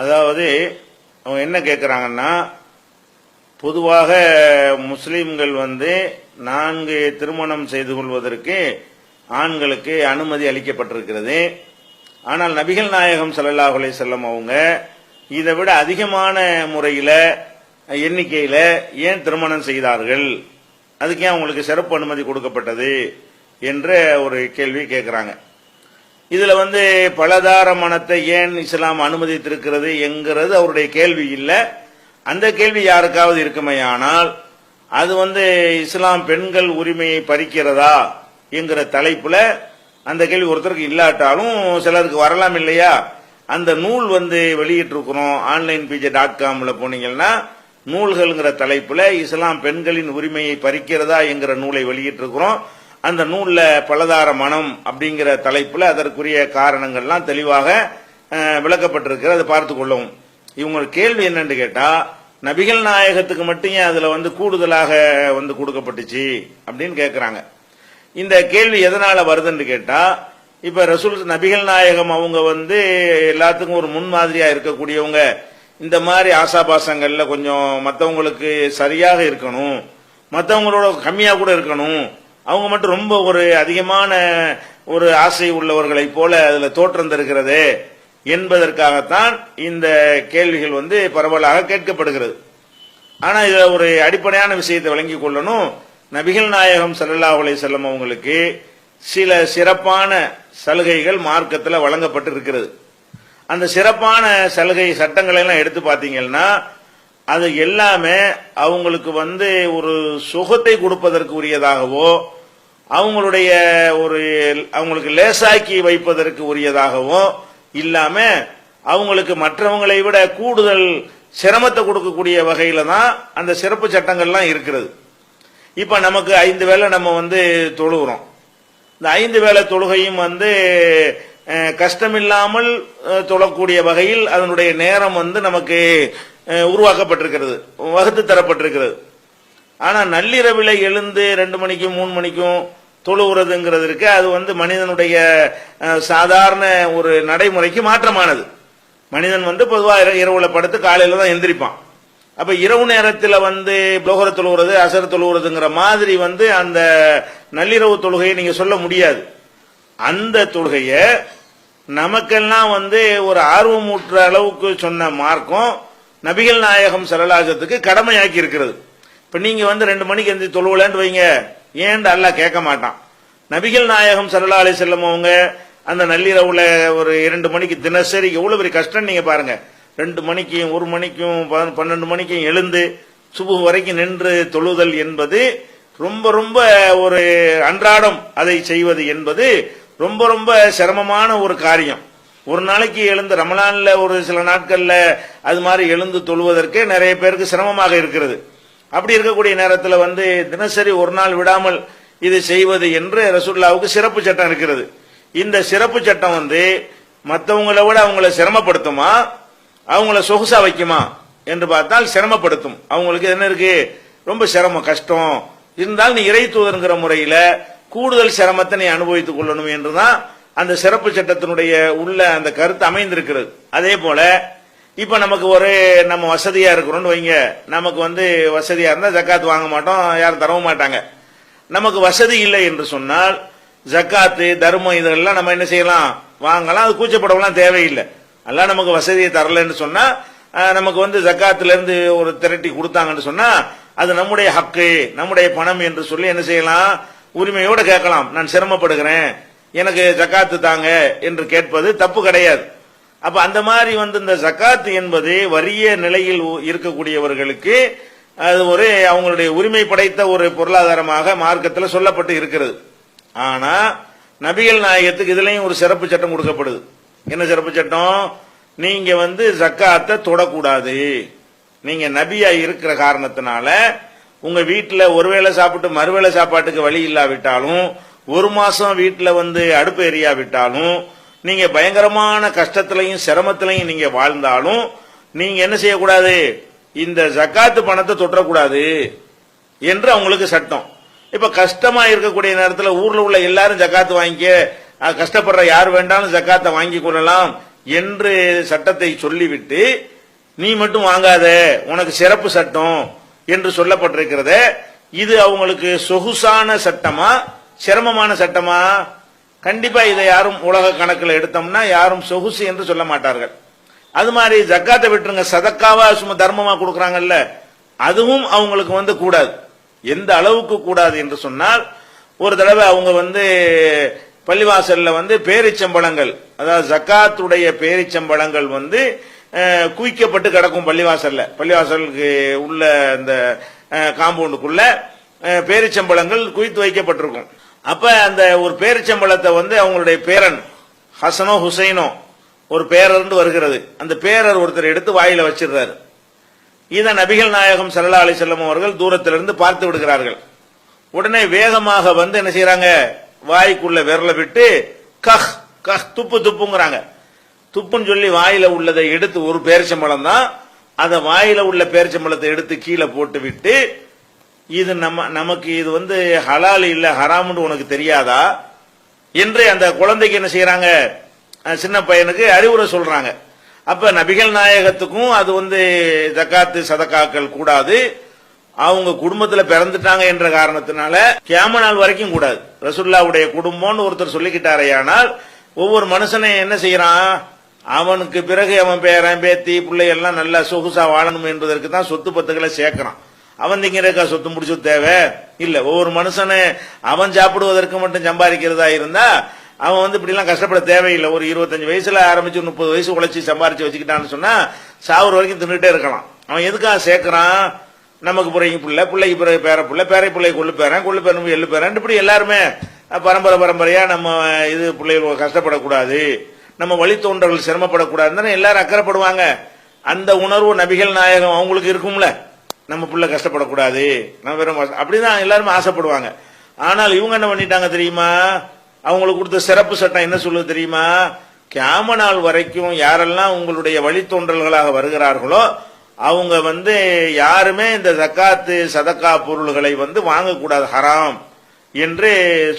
அதாவது அவங்க என்ன கேட்குறாங்கன்னா பொதுவாக முஸ்லீம்கள் வந்து நான்கு திருமணம் செய்து கொள்வதற்கு ஆண்களுக்கு அனுமதி அளிக்கப்பட்டிருக்கிறது. ஆனால் நபிகள் நாயகம் ஸல்லல்லாஹு அலைஹி அவங்க இதை விட அதிகமான முறையில் எண்ணிக்கையில் ஏன் திருமணம் செய்தார்கள்? அதுக்கு ஏன் அவங்களுக்கு சிறப்பு அனுமதி கொடுக்கப்பட்டது? என்ற ஒரு கேள்வி கேட்குறாங்க இதுல வந்து பலதார மனத்தை ஏன் இஸ்லாம் அனுமதித்திருக்கிறது என்கிறது அவருடைய கேள்வி இல்லை. அந்த கேள்வி யாருக்காவது இருக்குமையானால் அது வந்து இஸ்லாம் பெண்கள் உரிமையை பறிக்கிறதா என்கிற தலைப்புல அந்த கேள்வி ஒருத்தருக்கு இல்லாட்டாலும் சிலருக்கு வரலாம் இல்லையா? அந்த நூல் வந்து வெளியிட்டிருக்கிறோம் ஆன்லைன் பிஜே டாட் காம்ல போனீங்கன்னா நூல்கள்ங்கிற தலைப்புல இஸ்லாம் பெண்களின் உரிமையை பறிக்கிறதா என்கிற நூலை வெளியிட்டிருக்கிறோம். அந்த நூலில் பலதார மனம் அப்படிங்கிற தலைப்பில் அதற்குரிய காரணங்கள்லாம் தெளிவாக விளக்கப்பட்டிருக்கிற அதை பார்த்து கொள்ளவும். இவங்க கேள்வி என்னன்னு கேட்டால் நபிகள் நாயகத்துக்கு மட்டும் ஏன் வந்து கூடுதலாக வந்து கொடுக்கப்பட்டுச்சு அப்படின்னு கேட்குறாங்க இந்த கேள்வி எதனால் வருதுன்னு கேட்டால் இப்போ ரசூல் நபிகள் நாயகம் அவங்க வந்து எல்லாத்துக்கும் ஒரு முன்மாதிரியாக இருக்கக்கூடியவங்க. இந்த மாதிரி ஆசாபாசங்களில் கொஞ்சம் மற்றவங்களுக்கு சரியாக இருக்கணும். மற்றவங்களோட கம்மியாக கூட இருக்கணும். அவங்க மட்டும் ரொம்ப ஒரு அதிகமான ஒரு ஆசை உள்ளவர்களைப் போல அதுல தோற்றம் தருகிறது என்பதற்காகத்தான் இந்த கேள்விகள் வந்து பரவலாக கேட்கப்படுகிறது. ஆனா இதுல ஒரு அடிப்படையான விஷயத்தை விளங்கிக் கொள்ளணும். நபிகள் நாயகம் சல்லல்லா அலை செல்லம் அவங்களுக்கு சில சிறப்பான சலுகைகள் மார்க்கத்தில் வழங்கப்பட்டு இருக்கிறது அந்த சிறப்பான சலுகை சட்டங்களை எல்லாம் எடுத்து பார்த்தீங்கன்னா அது எல்லாமே அவங்களுக்கு வந்து ஒரு சுகத்தை கொடுப்பதற்கு உரியதாகவோ அவங்களுடைய ஒரு அவங்களுக்கு லேசாக்கி வைப்பதற்கு உரியதாகவோ இல்லாம அவங்களுக்கு மற்றவங்களை விட கூடுதல் சிரமத்தை கொடுக்கக்கூடிய வகையில தான் அந்த சிறப்பு சட்டங்கள்லாம் இருக்கிறது. இப்ப நமக்கு ஐந்து வேளை நம்ம வந்து தொழுகிறோம். இந்த ஐந்து வேளை தொழுகையும் வந்து கஷ்டமில்லாமல் தொழக்கூடிய வகையில் அதனுடைய நேரம் வந்து நமக்கு உருவாக்கப்பட்டிருக்கிறது. வகுத்து தரப்பட்டிருக்கிறது. ஆனால் நள்ளிரவில் எழுந்து ரெண்டு மணிக்கும் மூணு மணிக்கும் தொழுகிறதுங்கிறது இருக்கு. அது வந்து மனிதனுடைய சாதாரண ஒரு நடைமுறைக்கு மாற்றமானது. மனிதன் வந்து பொதுவாக இரவுல படுத்து காலையில தான் எந்திரிப்பான். அப்ப இரவு நேரத்தில் வந்து புலோகர தொழுகிறது அசர் தொழுகிறதுங்கிற மாதிரி வந்து அந்த நள்ளிரவு தொழுகையை நீங்க சொல்ல முடியாது. அந்த தொழுகையை நமக்கெல்லாம் வந்து ஒரு ஆர்வமூட்டுற அளவுக்கு சொன்ன மார்க்கம் நபிகள் நாயகம் சரலாசத்துக்கு கடமையாக்கி இருக்கிறது. இப்ப நீங்க வந்து ரெண்டு மணிக்கு எந்த தொழுவலன்னு வைங்க. ஏன்ட்டு அல்ல கேட்க மாட்டான்? நபிகள் நாயகம் சல்லா அலி செல்லம் அவங்க அந்த நள்ளிரவுல ஒரு இரண்டு மணிக்கு தினசரி எவ்வளவு பெரிய கஷ்டம் நீங்க பாருங்க. ரெண்டு மணிக்கும் ஒரு மணிக்கும் பன்னெண்டு மணிக்கும் எழுந்து சுபு வரைக்கும் நின்று தொழுதல் என்பது ரொம்ப ரொம்ப ஒரு அன்றாடம் அதை செய்வது என்பது ரொம்ப ரொம்ப சிரமமான ஒரு காரியம். ஒரு நாளைக்கு எழுந்து ரமலான்ல ஒரு சில நாட்கள்ல அது மாதிரி எழுந்து தொழுவதற்கு நிறைய பேருக்கு சிரமமாக இருக்கிறது. அப்படி இருக்கக்கூடிய நேரத்தில் வந்து தினசரி ஒரு நாள் விடாமல் இது செய்வது என்று ரசூல்லாவுக்கு சிறப்பு சட்டம் இருக்கிறது. இந்த சிறப்பு சட்டம் வந்து மற்றவங்களை விட அவங்கள சிரமப்படுத்துமா? அவங்கள சொகுசா வைக்குமா? என்று பார்த்தால் சிரமப்படுத்தும். அவங்களுக்கு என்ன இருக்கு? ரொம்ப சிரமம் கஷ்டம். இருந்தால் நீ இறை தூதருங்கிற முறையில கூடுதல் சிரமத்தை நீ அனுபவித்துக் கொள்ளணும் என்றுதான் அந்த சிறப்பு சட்டத்தினுடைய உள்ள அந்த கருத்து அமைந்திருக்கிறது. அதே போல இப்ப நமக்கு ஒரு நம்ம வசதியா இருக்கிறோம்னு வைங்க. நமக்கு வந்து வசதியா இருந்தா ஜக்காத் வாங்க மாட்டோம் யாரும் தரவும் மாட்டாங்க. நமக்கு வசதி இல்லை என்று சொன்னால் ஜக்காத்து தர்மம் இதெல்லாம் நம்ம என்ன செய்யலாம்? வாங்கலாம் அது கூச்சப்படவெல்லாம் தேவையில்லை. எல்லாம் நமக்கு வசதியை தரலன்னு சொன்னா நமக்கு வந்து ஜக்காத்துல இருந்து ஒரு திரட்டி கொடுத்தாங்கன்னு சொன்னா அது நம்முடைய ஹக்கு நம்முடைய பணம் என்று சொல்லி என்ன செய்யலாம்? உரிமையோட கேட்கலாம். நான் சிரமப்படுகிறேன். எனக்கு ஜக்காத்து தாங்க என்று கேட்பது தப்பு கிடையாது. அப்ப அந்த மாதிரி வந்து இந்த ஜக்காத்து என்பது வறிய நிலையில் இருக்கக்கூடியவர்களுக்கு அது ஒரு அவங்களுடைய உரிமை படைத்த ஒரு பொருளாதாரமாக மார்க்கத்தில் சொல்லப்பட்டு இருக்கிறது. ஆனா நபிகள் நாயகத்துக்கு இதுலயும் ஒரு சிறப்பு சட்டம் கொடுக்கப்படுது. என்ன சிறப்பு சட்டம்? நீங்க வந்து ஜக்காத்தை தொடக்கூடாது. நீங்க நபியா இருக்கிற காரணத்தினால உங்க வீட்டுல ஒருவேளை சாப்பிட்டு மறுவேளை சாப்பாட்டுக்கு வழி இல்லாவிட்டாலும் ஒரு மாசம் வீட்டில் வந்து அடுப்பு எரியாவிட்டாலும் நீங்க பயங்கரமான கஷ்டத்திலையும் சிரமத்திலையும் நீங்க வாழ்ந்தாலும் நீங்க என்ன செய்யக்கூடாது? இந்த ஜக்காத்து பணத்தை தொற்றக்கூடாது என்று அவங்களுக்கு சட்டம். இப்ப கஷ்டமா இருக்கக்கூடிய நேரத்தில் ஊர்ல உள்ள எல்லாரும் ஜக்காத்து வாங்கிக்க கஷ்டப்படுற யார் வேண்டாலும் ஜக்காத்தை வாங்கி கொள்ளலாம் என்று சட்டத்தை சொல்லிவிட்டு நீ மட்டும் வாங்காத உனக்கு சிறப்பு சட்டம் என்று சொல்லப்பட்டிருக்கிறத இது அவங்களுக்கு சொகுசான சட்டமா சிரமமான சட்டமா? கண்டிப்பா இதை யாரும் உலக கணக்கில் எடுத்தோம்னா யாரும் சொகுசு என்று சொல்ல மாட்டார்கள். அது மாதிரி ஜக்காத்தை விட்டுருங்க சதக்காவா சும்மா தர்மமா கொடுக்கறாங்கல்ல அதுவும் அவங்களுக்கு வந்து கூடாது. எந்த அளவுக்கு கூடாது என்று சொன்னால் ஒரு தடவை அவங்க வந்து பள்ளிவாசல்ல வந்து பேரிச்சம்பழங்கள் அதாவது ஜக்காத்துடைய பேரிச்சம்பழங்கள் வந்து குவிக்கப்பட்டு கிடக்கும் பள்ளிவாசல்ல. பள்ளிவாசலுக்கு உள்ள அந்த காம்பவுண்டுக்குள்ள பேரிச்சம்பழங்கள் குவித்து வைக்கப்பட்டிருக்கும். அப்ப அந்த ஒரு பேரிச்சம்பழத்தை வந்து அவங்களுடைய பேரன் ஹசனோ ஹுசைனோ ஒரு பேரர்ந்து வருகிறது. அந்த பேரர் ஒருத்தர் எடுத்து வாயில வச்சிடுறாரு. இதை நபிகள் நாயகம் சல்லா அலி செல்லம் அவர்கள் தூரத்திலிருந்து பார்த்து விடுகிறார்கள். உடனே வேகமாக வந்து என்ன செய்யறாங்க வாய்க்குள்ள விரல விட்டு கஹ் கஹ் துப்பு துப்புங்கிறாங்க. துப்புன்னு சொல்லி வாயில உள்ளதை எடுத்து ஒரு பேரிச்சம்பழம் தான். அதை வாயில உள்ள பேரிச்சம்பழத்தை எடுத்து கீழே போட்டு விட்டு இது நம்ம நமக்கு இது வந்து ஹலால் இல்ல ஹராம்னு உனக்கு தெரியாதா? என்று அந்த குழந்தைக்கு என்ன செய்யறாங்க சின்ன பையனுக்கு அறிவுரை சொல்றாங்க. அப்ப நபிகள் நாயகத்துக்கும் அது வந்து ஜக்காத்து சதக்காக்கள் கூடாது. அவங்க குடும்பத்துல பிறந்துட்டாங்க என்ற காரணத்தினால கேம நாள் வரைக்கும் கூடாது. ரசுல்லாவுடைய குடும்பம்னு ஒருத்தர் சொல்லிக்கிட்டாரையானால் ஒவ்வொரு மனுஷனை என்ன செய்யறான் அவனுக்கு பிறகு அவன் பேரன் பேத்தி பிள்ளை எல்லாம் நல்லா சொகுசா வாழணும் என்பதற்கு தான் சொத்து பத்துக்களை சேர்க்கிறான். அவன் திங்கிறக்கா சொத்து முடிச்சு தேவை? இல்ல. ஒவ்வொரு மனுஷனு அவன் சாப்பிடுவதற்கு மட்டும் சம்பாதிக்கிறதா இருந்தா அவன் வந்து இப்படிலாம் கஷ்டப்பட தேவையில்லை. ஒரு இருபத்தஞ்சு வயசுல ஆரம்பிச்சு முப்பது வயசு உழைச்சி சம்பாரிச்சு வச்சுக்கிட்டான்னு சொன்னா சாவுற வரைக்கும் தின்னுட்டே இருக்கலாம். அவன் எதுக்காக சேர்க்கிறான்? நமக்கு பிறகு பிள்ளை பிள்ளைக்கு பிறகு பேர பிள்ளை பேரை பிள்ளை கொள்ளு பேரன் கொள்ளு பேரன் எள்ளு பேரன். இப்படி எல்லாருமே பரம்பரை பரம்பரையா நம்ம இது பிள்ளைகள் கஷ்டப்படக்கூடாது. நம்ம வழித்தோன்றர்கள் சிரமப்படக்கூடாதுன்னு எல்லாரும் அக்கறைப்படுவாங்க. அந்த உணர்வு நபிகள் நாயகம் அவங்களுக்கு இருக்கும்ல. நம்ம பிள்ளை கஷ்டப்படக்கூடாது. நம்ம வெறும் அப்படிதான் எல்லாருமே ஆசைப்படுவாங்க. ஆனால் இவங்க என்ன பண்ணிட்டாங்க தெரியுமா? அவங்களுக்கு கொடுத்த சிறப்பு சட்டம் என்ன சொல்லுது தெரியுமா? கேம நாள் வரைக்கும் யாரெல்லாம் உங்களுடைய வழித்தோன்றல்களாக வருகிறார்களோ அவங்க வந்து யாருமே இந்த ஜக்காத்து சதக்கா பொருள்களை வந்து வாங்கக்கூடாது ஹராம் என்று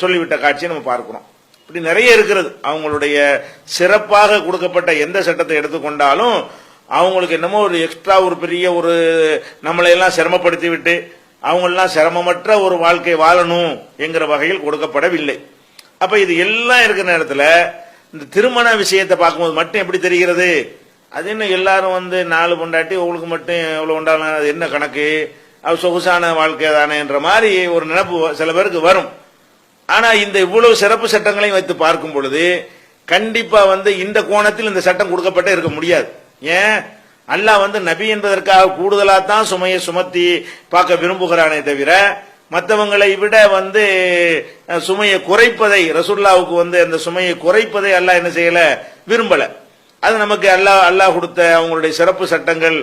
சொல்லிவிட்ட காட்சியை நம்ம பார்க்கிறோம். இப்படி நிறைய இருக்கிறது. அவங்களுடைய சிறப்பாக கொடுக்கப்பட்ட எந்த சட்டத்தை எடுத்துக்கொண்டாலும் அவங்களுக்கு என்னமோ ஒரு எக்ஸ்ட்ரா ஒரு பெரிய ஒரு நம்மளை எல்லாம் சிரமப்படுத்தி விட்டு அவங்களெல்லாம் சிரமமற்ற ஒரு வாழ்க்கை வாழணும் என்கிற வகையில் கொடுக்கப்படவில்லை. அப்ப இது எல்லாம் இருக்கிற நேரத்தில் இந்த திருமண விஷயத்தை பார்க்கும்போது மட்டும் எப்படி தெரிகிறது? அது என்ன எல்லாரும் வந்து நாலு பொண்டாட்டி உங்களுக்கு மட்டும் எவ்வளோ உண்டான? அது என்ன கணக்கு? அது சொகுசான வாழ்க்கை தானேன்ற மாதிரி ஒரு நினைப்பு சில பேருக்கு வரும். ஆனால் இந்த இவ்வளவு சிறப்பு சட்டங்களையும் வைத்து பார்க்கும் பொழுது கண்டிப்பாக வந்து இந்த கோணத்தில் இந்த சட்டம் கொடுக்கப்பட்டே இருக்க முடியாது. ஏன்? அல்லாஹ் வந்து நபி என்பதற்காக கூடுதலா தான் சுமையை சுமத்தி பார்க்க விரும்புகிறானே தவிர மற்றவங்களை விட வந்து சுமையை குறைப்பதை ரசுல்லாவுக்கு வந்து அந்த சுமையை குறைப்பதை அல்லாஹ் என்ன செய்யல? விரும்பல. அது நமக்கு அல்லாஹ் அல்லாஹ் கொடுத்த அவங்களுடைய சிறப்பு சட்டங்கள்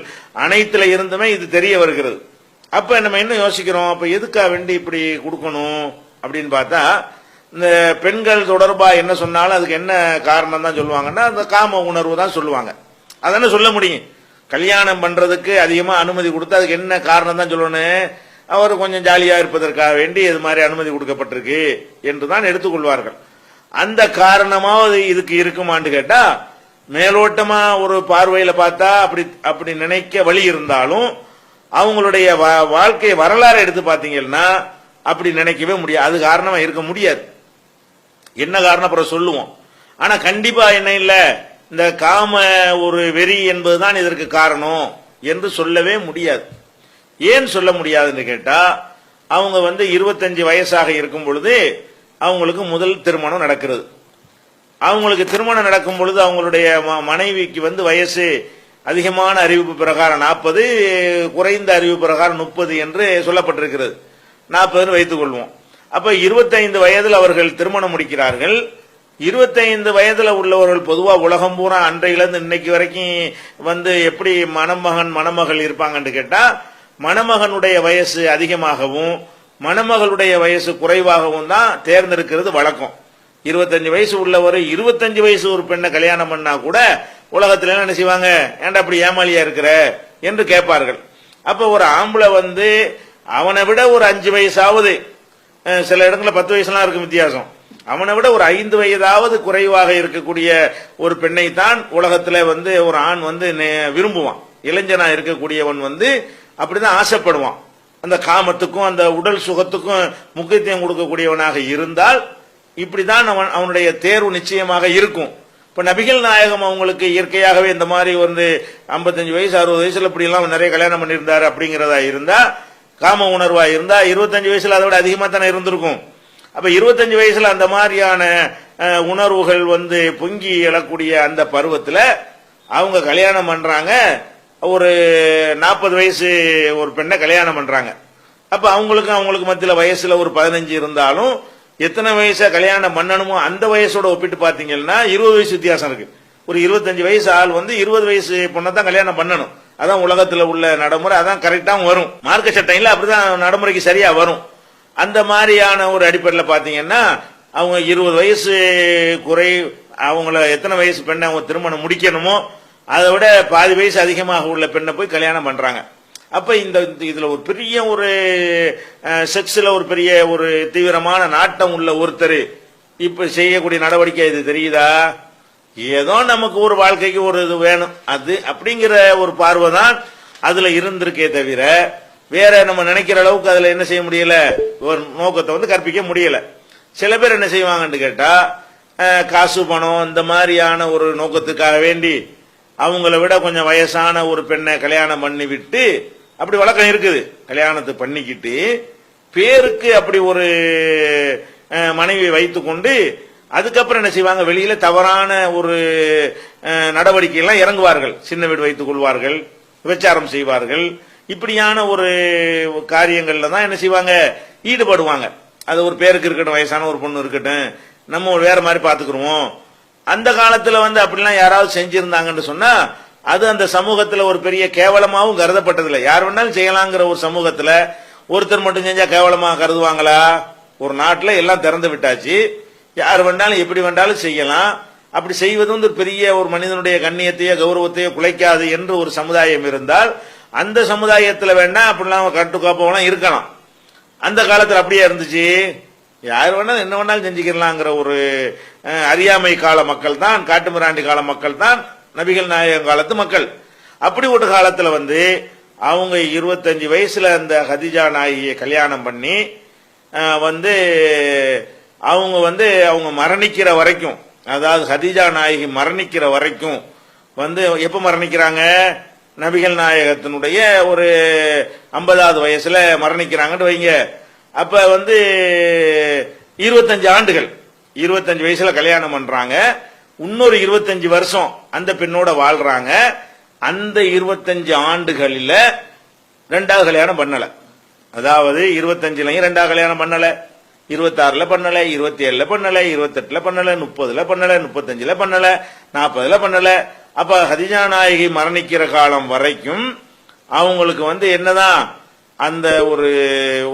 அனைத்துல இருந்துமே இது தெரிய வருகிறது. அப்ப நம்ம என்ன யோசிக்கிறோம்? அப்ப எதுக்கா வேண்டி இப்படி கொடுக்கணும் அப்படின்னு பார்த்தா இந்த பெண்கள் தொடர்பா என்ன சொன்னாலும் அதுக்கு என்ன காரணம் தான் சொல்லுவாங்கன்னா அந்த காம உணர்வு தான் சொல்லுவாங்க. அதானே சொல்ல முடியும்? கல்யாணம் பண்றதுக்கு அதிகமா அனுமதி கொடுத்தா அதுக்கு என்ன காரணம் தான் சொல்லணும்? அவர் கொஞ்சம் ஜாலியா இருப்பதற்காக வேண்டி இது மாதிரி அனுமதி கொடுக்கப்பட்டிருக்கு என்று தான் எடுத்துக்கொள்வார்கள் அந்த காரணமாவது இதுக்கு இருக்குமான்னு கேட்டா மேலோட்டமா ஒரு பார்வையில பார்த்தா அப்படி அப்படி நினைக்க வழி இருந்தாலும் அவங்களுடைய வா- வாழ்க்கை வரலாறு எடுத்து பார்த்தீங்கன்னா அப்படி நினைக்கவே முடியாது. அது காரணமா இருக்க முடியாது. என்ன காரணம் அப்புறம் சொல்லுவோம். ஆனா கண்டிப்பா என்ன இல்லை? இந்த காம ஒரு வெறி என்பதுதான் இதற்கு காரணம் என்று சொல்லவே முடியாது. ஏன் சொல்ல முடியாதுன்னு கேட்டா அவங்க வந்து இருபத்தஞ்சு வயசாக இருக்கும் பொழுது அவங்களுக்கு முதல் திருமணம் நடக்கிறது. அவங்களுக்கு திருமணம் நடக்கும் பொழுது அவங்களுடைய ம- மனைவிக்கு வந்து வயசு அதிகமான அறிவிப்பு பிரகாரம் நாற்பது குறைந்த அறிவு பிரகாரம் முப்பது என்று சொல்லப்பட்டிருக்கிறது. நாற்பதுன்னு வைத்துக் கொள்வோம். அப்ப இருபத்தைந்து வயதில் அவர்கள் திருமணம் முடிக்கிறார்கள். இருபத்தைந்து வயதுல உள்ளவர்கள் பொதுவா உலகம் பூரா அன்றையிலிருந்து இன்னைக்கு வரைக்கும் வந்து எப்படி மணமகன் மணமகள் இருப்பாங்கன்னு கேட்டா மணமகனுடைய வயசு அதிகமாகவும் மணமகளுடைய வயசு குறைவாகவும் தான் தேர்ந்தெடுக்கிறது வழக்கம். இருபத்தஞ்சு வயசு உள்ளவர் இருபத்தஞ்சு வயசு ஒரு பெண்ணை கல்யாணம் பண்ணா கூட உலகத்துல என்ன செய்வாங்க ஏன்டா அப்படி ஏமாளியா இருக்கிற? என்று கேட்பார்கள். அப்ப ஒரு ஆம்பளை வந்து அவனை விட ஒரு அஞ்சு வயசாவது சில இடங்களில் பத்து வயசுலாம் இருக்கும் வித்தியாசம். அவனை விட ஒரு ஐந்து வயதாவது குறைவாக இருக்கக்கூடிய ஒரு பெண்ணை தான் உலகத்துல வந்து ஒரு ஆண் வந்து விரும்புவான். இளைஞனா இருக்கக்கூடியவன் வந்து அப்படிதான் ஆசைப்படுவான். அந்த காமத்துக்கும் அந்த உடல் சுகத்துக்கும் முக்கியத்துவம் கொடுக்கக்கூடியவனாக இருந்தால் இப்படிதான் அவன் அவனுடைய தேர்வு நிச்சயமாக இருக்கும். இப்ப நபிகள் நாயகம் அவங்களுக்கு இயற்கையாகவே இந்த மாதிரி வந்து 55 வயசு அறுபது வயசுல இப்படி எல்லாம் நிறைய கல்யாணம் பண்ணியிருந்தாரு அப்படிங்கிறதா இருந்தா காம உணர்வா இருந்தா 25 வயசுல அதை விட அதிகமா தானே இருந்திருக்கும். அப்ப 25 வயசுல அந்த மாதிரியான உணர்வுகள் வந்து பொங்கி எழக்கூடிய அந்த பருவத்துல அவங்க கல்யாணம் பண்றாங்க. ஒரு நாற்பது வயசு ஒரு பெண்ணை கல்யாணம் பண்றாங்க. அப்ப அவங்களுக்கும் அவங்களுக்கு மத்தியில் வயசுல ஒரு பதினஞ்சு இருந்தாலும் எத்தனை வயசா கல்யாணம் பண்ணணுமோ அந்த வயசோட ஒப்பிட்டு பாத்தீங்கன்னா இருபது வயசு வித்தியாசம் இருக்கு. ஒரு இருபத்தஞ்சு வயசு ஆள் வந்து இருபது வயசு பொண்ணை தான் கல்யாணம் பண்ணணும். அதான் உலகத்துல உள்ள நடைமுறை அதான் கரெக்டாக வரும். மார்க்க சட்டையில அப்படிதான் நடைமுறைக்கு சரியா வரும். அந்த மாதிரியான ஒரு அடிப்படையில் பார்த்தீங்கன்னா அவங்க இருபது வயசு குறை அவங்கள எத்தனை வயசு பெண்ணை அவங்க திருமணம் முடிக்கணுமோ அதை விட பாதி வயசு அதிகமாக உள்ள பெண்ணை போய் கல்யாணம் பண்ணுறாங்க அப்போ இந்த இதில் ஒரு பெரிய ஒரு செக்ஸில் ஒரு பெரிய ஒரு தீவிரமான நாட்டம் உள்ள ஒருத்தர் இப்போ செய்யக்கூடிய நடவடிக்கை இது தெரியுதா? ஏதோ நமக்கு ஒரு வாழ்க்கைக்கு ஒரு இது வேணும். அது அப்படிங்கிற ஒரு பார்வை தான் அதில் இருந்திருக்கே தவிர வேற நம்ம நினைக்கிற அளவுக்கு அதுல என்ன செய்ய முடியல? ஒரு நோக்கத்தை வந்து கற்பிக்க முடியல. சில பேர் என்ன செய்வாங்கன்னு கேட்டா காசு பணம் இந்த மாதிரியான ஒரு நோக்கத்துக்காக வேண்டி அவங்கள விட கொஞ்சம் வயசான ஒரு பெண்ணை கல்யாணம் பண்ணி விட்டு அப்படி வழக்கம் இருக்குது. கல்யாணத்தை பண்ணிக்கிட்டு பேருக்கு அப்படி ஒரு மனைவி வைத்துக்கொண்டு அதுக்கப்புறம் என்ன செய்வாங்க? வெளியில தவறான ஒரு அஹ், நடவடிக்கை எல்லாம் இறங்குவார்கள். சின்ன வீடு வைத்துக் கொள்வார்கள் விபச்சாரம் செய்வார்கள். இப்படியான ஒரு காரியங்கள்ல தான் என்ன செய்வாங்க? ஈடுபடுவாங்க. அது ஒரு பேருக்கு இருக்கட்டும் வயசான ஒரு பொண்ணு இருக்கட்டும் நம்ம வேற மாதிரி பாத்துக்கிறோம் அந்த காலத்துல வந்து அப்படிலாம் யாராவது செஞ்சிருந்தாங்கன்னு சொன்னா அது அந்த சமூகத்துல ஒரு பெரிய கேவலமாவும் கருதப்பட்டதில்லை. யார் வேணாலும் செய்யலாங்கிற ஒரு சமூகத்துல ஒருத்தர் மட்டும் செஞ்சா கேவலமா கருதுவாங்களா? ஒரு நாட்டில் எல்லாம் திறந்து விட்டாச்சு. யார் வேணாலும் எப்படி வேண்டாலும் செய்யலாம். அப்படி செய்வது வந்து ஒரு பெரிய ஒரு மனிதனுடைய கண்ணியத்தையோ கௌரவத்தையோ குலைக்காது என்று ஒரு சமுதாயம் இருந்தால் அந்த சமுதாயத்தில் வேணா அப்படிலாம் கட்டுக்கோப்பெல்லாம் இருக்கலாம். அந்த காலத்தில் அப்படியே இருந்துச்சு. யார் வேணாலும் என்ன வேணாலும் செஞ்சுக்கலாங்கிற ஒரு அறியாமை கால மக்கள் தான் காட்டுமிராண்டி கால மக்கள் தான் நபிகள் நாயகம் காலத்து மக்கள். அப்படி ஒரு காலத்தில் வந்து அவங்க இருபத்தஞ்சு வயசுல அந்த ஹதிஜா நாயகியை கல்யாணம் பண்ணி வந்து அவங்க வந்து அவங்க மரணிக்கிற வரைக்கும் அதாவது ஹதிஜா நாயகி மரணிக்கிற வரைக்கும் வந்து எப்போ மரணிக்கிறாங்க? நபிகள் நாயகத்தினுடைய ஒரு ஐம்பதாவது வயசுல மரணிக்கிறாங்கன்னு வைங்க. அப்ப வந்து இருபத்தஞ்சு ஆண்டுகள். இருபத்தஞ்சு வயசுல கல்யாணம் பண்றாங்க. இன்னொரு இருபத்தஞ்சு வருஷம் அந்த பெண்ணோட வாழ்றாங்க. அந்த இருபத்தஞ்சு ஆண்டுகளில் ரெண்டாவது கல்யாணம் பண்ணல. அதாவது இருபத்தஞ்சுலையும் ரெண்டாவது கல்யாணம் பண்ணல. இருபத்தாறுல பண்ணல இருபத்தி ஏழுல பண்ணல இருபத்தெட்டுல பண்ணல முப்பதுல பண்ணல முப்பத்தஞ்சுல பண்ணல நாற்பதுல பண்ணல. அப்ப ஹதிஜா நாயகி மரணிக்கிற காலம் வரைக்கும் அவங்களுக்கு வந்து என்னதான் அந்த ஒரு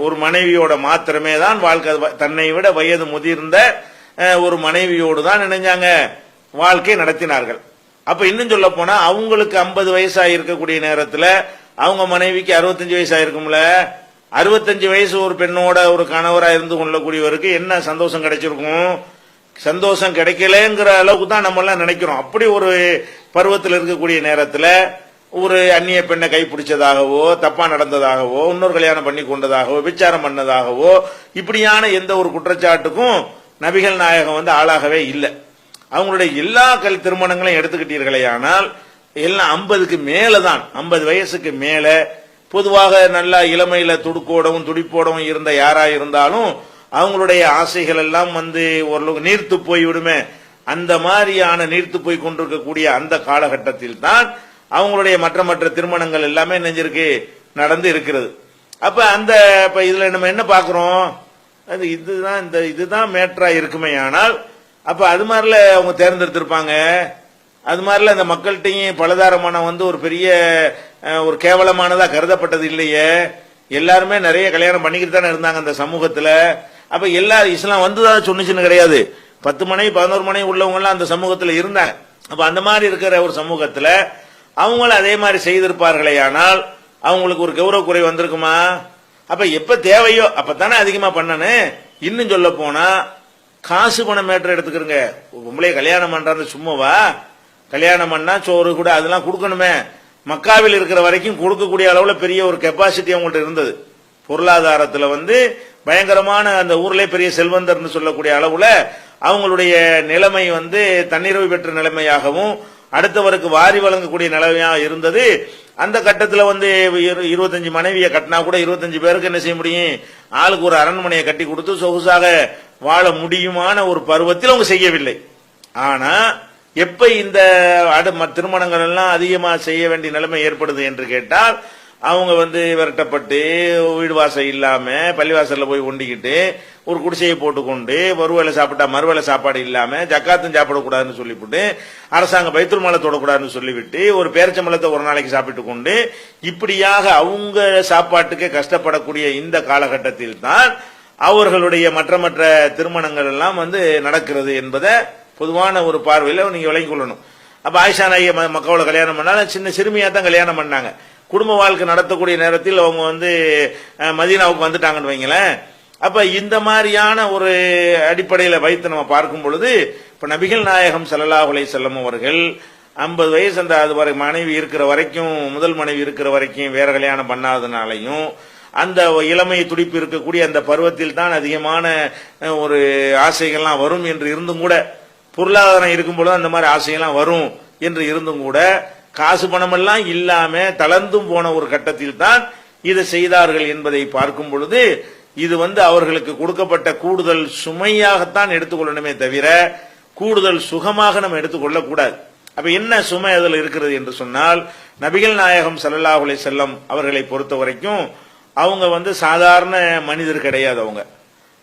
ஒரு மனைவியோட மாத்திரமே தான் வாழ்க்கை தன்னை விட வயது முதிர்ந்த ஒரு மனைவியோடு தான் நினைஞ்சாங்க வாழ்க்கை நடத்தினார்கள். அப்ப இன்னும் சொல்ல போனா அவங்களுக்கு ஐம்பது வயசாக இருக்கக்கூடிய நேரத்தில் அவங்க மனைவிக்கு அறுபத்தஞ்சு வயசாக இருக்கும்ல அறுபத்தஞ்சு வயசு ஒரு பெண்ணோட ஒரு கணவராக இருந்து கொள்ளக்கூடியவருக்கு என்ன சந்தோஷம் கிடைச்சிருக்கும்? சந்தோஷம் கிடைக்கலங்கிற அளவுக்கு தான் நம்ம எல்லாம் நினைக்கிறோம். அப்படி ஒரு பருவத்தில் இருக்கக்கூடிய நேரத்தில் ஒரு அந்நிய பெண்ணை கைப்பிடிச்சதாகவோ தப்பா நடந்ததாகவோ இன்னொரு கல்யாணம் பண்ணி கொண்டதாகவோ விச்சாரம் பண்ணதாகவோ இப்படியான எந்த ஒரு குற்றச்சாட்டுக்கும் நபிகள் நாயகம் வந்து ஆளாகவே இல்லை. அவங்களுடைய எல்லா கல் திருமணங்களையும் எடுத்துக்கிட்டீர்களே ஆனால் எல்லாம் ஐம்பதுக்கு மேலே தான் ஐம்பது வயசுக்கு மேலே பொதுவாக நல்லா இளமையில துடுக்கோடவும் துடிப்போடவும் இருந்த யாரா இருந்தாலும் அவங்களுடைய ஆசைகள் எல்லாம் வந்து ஓரளவுக்கு நீர்த்து போய் விடுமே அந்த மாதிரியான நீர்த்து போய் கொண்டிருக்கக்கூடிய அந்த காலகட்டத்தில் தான் அவங்களுடைய மற்ற மற்ற திருமணங்கள் எல்லாமே நெஞ்சிருக்கு நடந்து இருக்கிறது. அப்ப அந்த இப்ப இதுல நம்ம என்ன பாக்குறோம் அது இதுதான் இந்த இதுதான் மேட்ரா இருக்குமே ஆனால் அப்ப அது மாதிரில அவங்க தேர்ந்தெடுத்திருப்பாங்க. அது மாதிரில அந்த மக்கள்கிட்டையும் பலதாரமான வந்து ஒரு பெரிய ஒரு கேவலமானதா கருதப்பட்டது இல்லையே. எல்லாருமே நிறைய கல்யாணம் பண்ணிக்கிட்டு தானே இருந்தாங்க அந்த சமூகத்துல. அப்ப எல்லா இஸ்லாம் வந்துதான் சொன்னுச்சுன்னு கிடையாது. பத்து மணி பதினோரு மணி உள்ளவங்கலாம் அந்த சமூகத்தில் இருந்தாங்க. அப்ப அந்த மாதிரி இருக்கிற ஒரு சமூகத்தில் அவங்களும் அதே மாதிரி செய்திருப்பார்களே ஆனால் அவங்களுக்கு ஒரு கௌரவ குறை வந்திருக்குமா? அப்ப எப்ப தேவையோ அப்பதானே அதிகமா பண்ணனு. இன்னும் சொல்ல போனா காசு பணம் மேட்டர் எடுத்துக்கிறங்க. பொம்பளை கல்யாணம் பண்றது சும்மாவா? கல்யாணம் பண்ணா சோறு கூட அதெல்லாம் கொடுக்கணுமே. மக்காவில் இருக்கிற வரைக்கும் கொடுக்கக்கூடிய அளவுல பெரிய ஒரு கெப்பாசிட்டி அவங்கள்ட்ட இருந்தது. பொருளாதாரத்துல வந்து பயங்கரமான அந்த ஊர்ல பெரிய செல்வந்தர்னு சொல்லக்கூடிய அளவுல அவங்களுடைய நிலைமை வந்து தன்னிறைவு பெற்ற நிலைமையாகவும் அடுத்தவருக்கு வாரி வழங்கக்கூடிய நிலைமையாக இருந்தது. அந்த கட்டத்தில் வந்து இரு- இருபத்தஞ்சு மனைவியை கட்டினா கூட இருபத்தஞ்சு பேருக்கு என்ன செய்ய முடியும்? ஆளுக்கு ஒரு அரண்மனையை கட்டி கொடுத்து சொகுசாக வாழ முடியுமான ஒரு பருவத்தில் அவங்க செய்யவில்லை. ஆனா எப்ப இந்த அடு திருமணங்கள் எல்லாம் அதிகமாக செய்ய வேண்டிய நிலைமை ஏற்படுது என்று கேட்டால் அவங்க வந்து விரட்டப்பட்டு வீடு வாசல் இல்லாம பள்ளிவாசல்ல போய் ஒண்டிக்கிட்டு ஒரு குடிசையை போட்டுக்கொண்டு ஒருவேளை சாப்பிட்டா மறுவேளை சாப்பாடு இல்லாம ஜக்காத்தும் சாப்பிடக்கூடாதுன்னு சொல்லிவிட்டு அரசாங்கம் பைத்துல் மலை தொடக்கூடாதுன்னு சொல்லிவிட்டு ஒரு பேரச்சம்பளத்தை ஒரு நாளைக்கு சாப்பிட்டு கொண்டு இப்படியாக அவங்க சாப்பாட்டுக்கு கஷ்டப்படக்கூடிய இந்த காலகட்டத்தில் தான் அவர்களுடைய மற்ற மற்ற திருமணங்கள் எல்லாம் வந்து நடக்கிறது என்பதை பொதுவான ஒரு பார்வையில் நீங்க விளங்கிக் கொள்ளணும். அப்ப ஆயிஷா நாயகி ம- கல்யாணம் பண்ணாலும் சின்ன சிறுமியா தான் கல்யாணம் பண்ணாங்க. குடும்ப வாழ்க்கை நடத்தக்கூடிய நேரத்தில் அவங்க வந்து மதீனாவுக்கு வந்துட்டாங்கன்னு வைங்களேன். அப்ப இந்த மாதிரியான ஒரு அடிப்படையில வைத்து நம்ம பார்க்கும் பொழுது இப்ப நபிகள் நாயகம் ஸல்லல்லாஹு அலைஹி செல்லம் அவர்கள் ஐம்பது வயசு அந்த அது வரை மனைவி இருக்கிற வரைக்கும் முதல் மனைவி இருக்கிற வரைக்கும் வேற கல்யாணம் பண்ணாதனாலையும் அந்த இளமை துடிப்பு இருக்கக்கூடிய அந்த பருவத்தில் தான் அதிகமான ஒரு ஆசைகள்லாம் வரும் என்று இருந்தும் கூட பொருளாதாரம் இருக்கும்பொழுது அந்த மாதிரி ஆசைகள்லாம் வரும் என்று இருந்தும் கூட காசு பணமெல்லாம் இல்லாம தளர்ந்தும் போன ஒரு கட்டத்தில் தான் இதை செய்தார்கள் என்பதை பார்க்கும் பொழுது இது வந்து அவர்களுக்கு கொடுக்கப்பட்ட கூடுதல் சுமையாகத்தான் எடுத்துக்கொள்ளணுமே தவிர கூடுதல் சுகமாக நம்ம எடுத்துக்கொள்ள கூடாது அப்ப என்ன சுமை அதில் இருக்கிறது என்று சொன்னால் நபிகள் நாயகம் ஸல்லல்லாஹு செல்லம் அவர்களை பொறுத்த வரைக்கும் அவங்க வந்து சாதாரண மனிதர் கிடையாது அவங்க.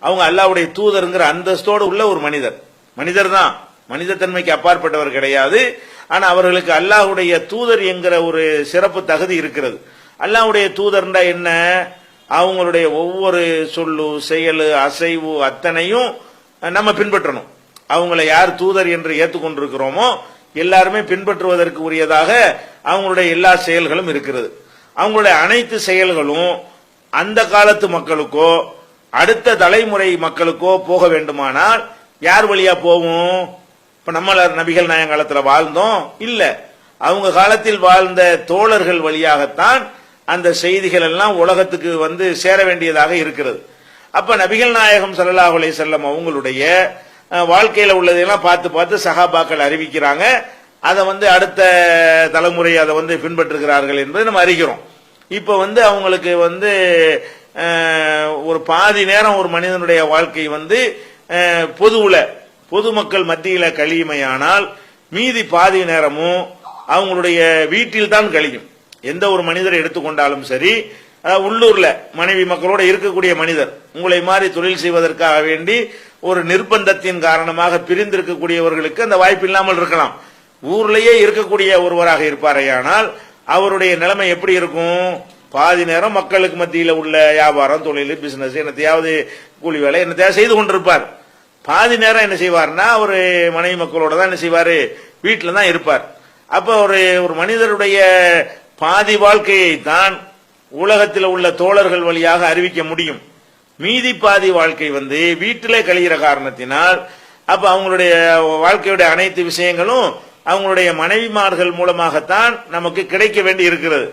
அவங்க அல்லாவுடைய தூதருங்கிற அந்தஸ்தோடு உள்ள ஒரு மனிதர். மனிதர் தான் மனித தன்மைக்கு அப்பாற்பட்டவர் கிடையாது. ஆனா அவர்களுக்கு அல்லாஹுடைய தூதர் என்கிற ஒரு சிறப்பு தகுதி இருக்கிறது. அல்லாஹ்வுடைய தூதர்னா என்ன? அவங்களுடைய ஒவ்வொரு சொல்லு செயல் அசைவு அத்தனையும் நம்ம பின்பற்றணும். அவங்கள யார் தூதர் என்று ஏற்றுக்கொண்டிருக்கிறோமோ எல்லாருமே பின்பற்றுவதற்கு உரியதாக அவங்களுடைய எல்லா செயல்களும் இருக்கிறது. அவங்களுடைய அனைத்து செயல்களும் அந்த காலத்து மக்களுக்கோ அடுத்த தலைமுறை மக்களுக்கோ போக வேண்டுமானால் யார் வழியா போகும்? இப்ப நம்ம நபிகள் நாயகம் காலத்துல வாழ்ந்தோம். இல்ல அவங்க காலத்தில் வாழ்ந்த தோழர்கள் வழியாகத்தான் அந்த செய்திகள் எல்லாம் உலகத்துக்கு வந்து சேர வேண்டியதாக இருக்கிறது. அப்ப நபிகள் நாயகம் சல்லாஹ் அலை செல்லம் அவங்களுடைய வாழ்க்கையில உள்ளதையெல்லாம் பார்த்து பார்த்து சகாபாக்கள் அறிவிக்கிறாங்க. அதை வந்து அடுத்த தலைமுறை அதை வந்து பின்பற்றுகிறார்கள் என்பதை நம்ம அறிகிறோம். இப்ப வந்து அவங்களுக்கு வந்து ஒரு பாதி நேரம் ஒரு மனிதனுடைய வாழ்க்கை வந்து பொதுவில் பொதுவுல பொதுமக்கள் மத்தியில கழியுமையானால் மீதி பாதி நேரமும் அவங்களுடைய வீட்டில் தான் கழியும் எந்த ஒரு மனிதரை எடுத்துக்கொண்டாலும் சரி உள்ளூர்ல மனைவி மக்களோட இருக்கக்கூடிய மனிதர் உங்களை மாதிரி தொழில் செய்வதற்காக வேண்டி ஒரு நிர்பந்தத்தின் காரணமாக பிரிந்திருக்கக்கூடியவர்களுக்கு அந்த வாய்ப்பு இல்லாமல் இருக்கலாம். ஊர்லயே இருக்கக்கூடிய ஒருவராக இருப்பாரையானால் அவருடைய நிலைமை எப்படி இருக்கும்? பாதி நேரம் மக்களுக்கு மத்தியில் உள்ள வியாபாரம் தொழில் பிசினஸ் என்னத்தையாவது கூலி வேலை என்னத்தையாவது செய்து கொண்டிருப்பார். பாதி நேரம் என்ன செய்வார்னா ஒரு மனைவி மக்களோட தான் என்ன செய்வாரு? வீட்டில தான் இருப்பார். அப்ப ஒரு ஒரு மனிதருடைய பாதி வாழ்க்கையை தான் உலகத்தில் உள்ள தோழர்கள் வழியாக அறிவிக்க முடியும். மீதி பாதி வாழ்க்கை வந்து வீட்டிலே கழிகிற காரணத்தினால் அப்ப அவங்களுடைய வாழ்க்கையுடைய அனைத்து விஷயங்களும் அவங்களுடைய மனைவிமார்கள் மூலமாகத்தான் நமக்கு கிடைக்க வேண்டி இருக்கிறது.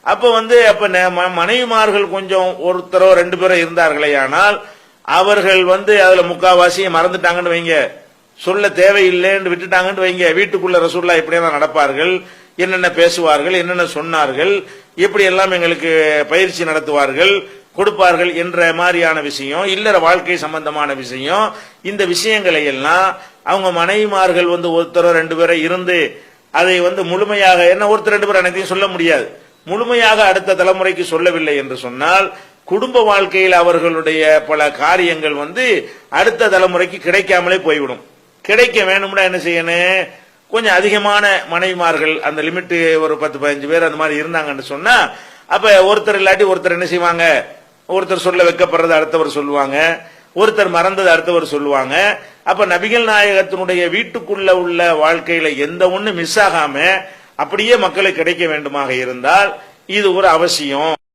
அப்ப வந்து அப்ப ந- ம- மனைவிமார்கள் கொஞ்சம் ஒருத்தரோ ரெண்டு பேரோ இருந்தார்களே ஆனால் அவர்கள் வந்து அதுல முக்காவாசியை மறந்துட்டாங்கன்னு வைங்க. சொல்ல தேவையில்லைன்னு விட்டுட்டாங்கன்னு வைங்க. வீட்டுக்குள்ள ரசூல்லா இப்படியெல்லாம் நடப்பார்கள்? என்னென்ன பேசுவார்கள்? என்னென்ன சொன்னார்கள்? இப்படி எல்லாம் எங்களுக்கு பயிற்சி நடத்துவார்கள்? கொடுப்பார்கள் என்ற மாதிரியான விஷயம் இல்லற வாழ்க்கை சம்பந்தமான விஷயம் இந்த விஷயங்களை எல்லாம் அவங்க மனைவிமார்கள் வந்து ஒருத்தரோ ரெண்டு பேரை இருந்து அதை வந்து முழுமையாக என்ன ஒருத்தர் ரெண்டு பேர் அனைத்தையும் சொல்ல முடியாது. முழுமையாக அடுத்த தலைமுறைக்கு சொல்லவில்லை என்று சொன்னால் குடும்ப வாழ்க்கையில் அவர்களுடைய பல காரியங்கள் வந்து அடுத்த தலைமுறைக்கு கிடைக்காமலே போய்விடும். கிடைக்க வேணும்னா என்ன செய்யணும்? கொஞ்சம் அதிகமான மனைவிமார்கள் அந்த லிமிட்டு ஒரு பத்து பதினஞ்சு பேர் அந்த மாதிரி இருந்தாங்கன்னு சொன்னா அப்ப ஒருத்தர் இல்லாட்டி ஒருத்தர் என்ன செய்வாங்க? ஒருத்தர் சொல்ல வைக்கப்படுறது அடுத்தவர் சொல்லுவாங்க. ஒருத்தர் மறந்தது அடுத்தவர் சொல்லுவாங்க. அப்ப நபிகள் நாயகத்தினுடைய வீட்டுக்குள்ள உள்ள வாழ்க்கையில எந்த ஒண்ணு மிஸ் ஆகாம அப்படியே மக்களை கிடைக்க வேண்டுமாக இருந்தால் இது ஒரு அவசியம்.